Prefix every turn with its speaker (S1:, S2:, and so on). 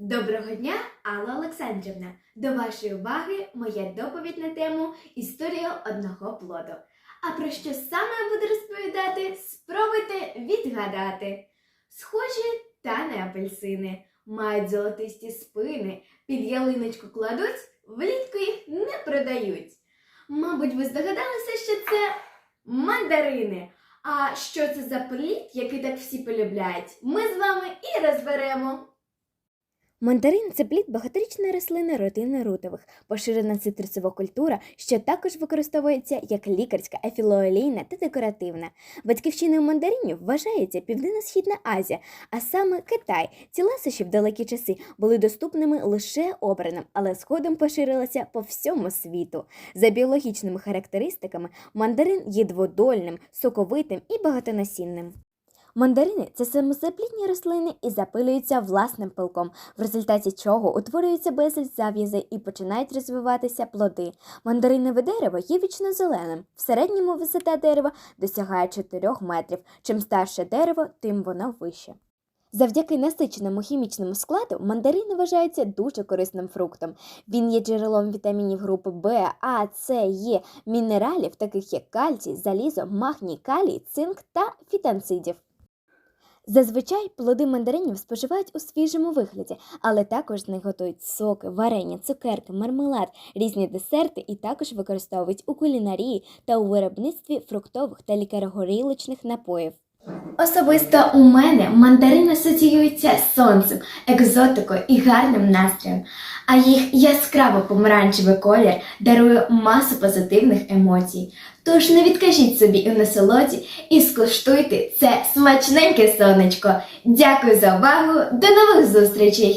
S1: Доброго дня, Алла Олександрівна. До вашої уваги моя доповідь на тему Історія одного плоду. А про що саме я буду розповідати, спробуйте відгадати. Схожі та не апельсини, мають золотисті спини, під ялиночку кладуть, влітку їх не продають. Мабуть, ви здогадалися, що це мандарини. А що це за плід, який так всі полюбляють, ми з вами і розберемо.
S2: Мандарин це плід багаторічної рослини родини рутових, поширена цитрусова культура, що також використовується як лікарська, ефілоолійна та декоративна. Батьківщиною мандаринів вважається Південно-Східна Азія, а саме Китай. Ці ласощі в далекі часи були доступними лише обраним, але згодом поширилися по всьому світу. За біологічними характеристиками мандарин є дводольним, соковитим і багатонасінним. Мандарини це самозаплідні рослини і запилюються власним пилком, в результаті чого утворюється безліч зав'язей і починають розвиватися плоди. Мандаринове дерево є вічно зеленим. В середньому висота дерева досягає 4 метрів. Чим старше дерево, тим воно вище. Завдяки насиченому хімічному складу мандарини вважаються дуже корисним фруктом. Він є джерелом вітамінів групи В, А, С, Е, мінералів, таких як кальцій, залізо, магній, калій, цинк та фітонцидів. Зазвичай плоди мандаринів споживають у свіжому вигляді, але також з них готують соки, варення, цукерки, мармелад, різні десерти і також використовують у кулінарії та у виробництві фруктових та лікарогорілочних напоїв.
S1: Особисто у мене мандарин асоціюється з сонцем, екзотикою і гарним настроєм, а їх яскраво помаранчевий колір дарує масу позитивних емоцій. Тож не відкажіть собі у насолоді і скуштуйте це смачненьке сонечко. Дякую за увагу, до нових зустрічей!